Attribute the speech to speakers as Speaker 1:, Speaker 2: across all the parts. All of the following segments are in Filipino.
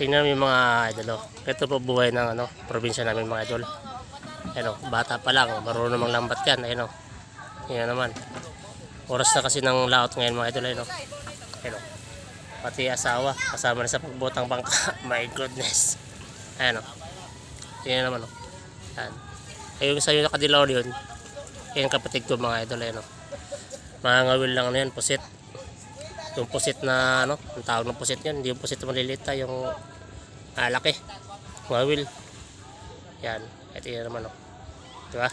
Speaker 1: Tingnan mo yung mga idol. oh. Ito po buhay ng ano, probinsya namin mga idol. Ayan o, bata pa lang. Marunong mang lambat yan. Ayan o. Yan naman. Oras na kasi ng laot ngayon mga idol. Ayan o. Ayan o. Pati asawa. Kasama na sa pagbutang bangka. My goodness. Ayan o. Yan naman o. Yan. Ayun sa'yo nakadilaw yun. Yan kapatid ko mga idol. Ayan o. Mga ngawil lang na yan. Pusit yung pusit na ano, ang tawag ng pusit yun, hindi yung pusit na yung ah, laki. Wawil. Yan. Ito yun naman oh. Diba?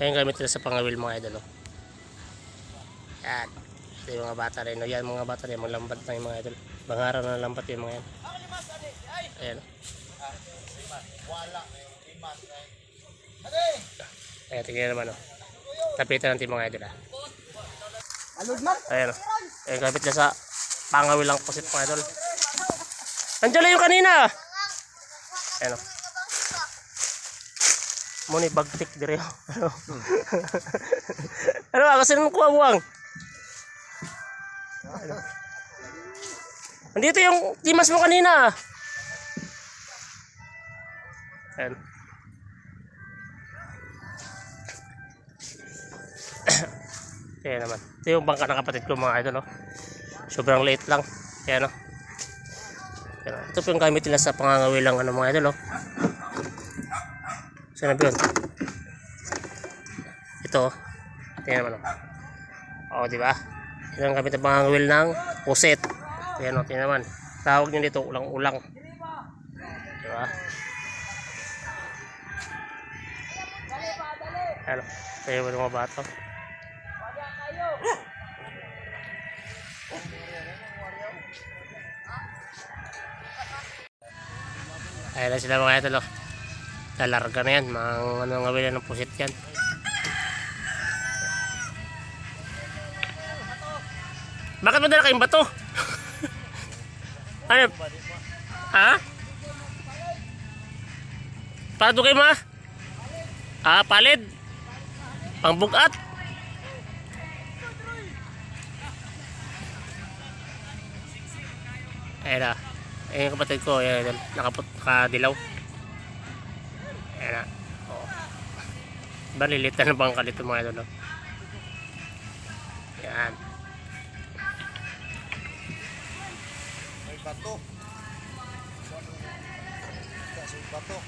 Speaker 1: Ayan gamit nila sa pangawil mga idol oh. Yan. Ito yung mga bata rin. oh. Yan mga bata rin. Mga lambat na yung mga idol. Bangaraw na lambat yung mga yan. Ayan oh. Ayan, tingnan naman oh. Tapitan natin mga idol ah. Ayan. Ayan, kapit na sa pangawil lang pusit mga idol. Nandiyan lang yung kanina. Ayan o. Muni bagtik dire. Ano? ano ba? Kasi nung kuha buwang. Ano? Nandito yung timas mo kanina. Ayan. Kaya naman. Ito yung bangka ng kapatid ko mga idol, no? Sobrang late lang. Kaya no. Kaya, no? ito yung gamit nila sa pangangawilang ano mga idol, no? Saan na yun? Ito, oh. Tingnan naman, oh. Oh, di ba? Yan ang gamit ng pangangawil ng puset. Ayan, no? Tingnan naman. Tawag nyo dito, ulang-ulang. Di ba? Ano? Kaya mo mga bata. Ayan na sila mga idol. oh. Lalarga na yan. Mga ano nga ng pusit yan. Bakit madala kayong bato? ano? Ha? Para doon kayo ma? Ah, palid. Pangbugat. Ayan na. Ayan yung kapatid ko. Ayan, ayan. Nakaput, nakadilaw. Ayan na. Oh. Balilitan na bang kalito mga idol. no? Ayan.
Speaker 2: May bato. May bato.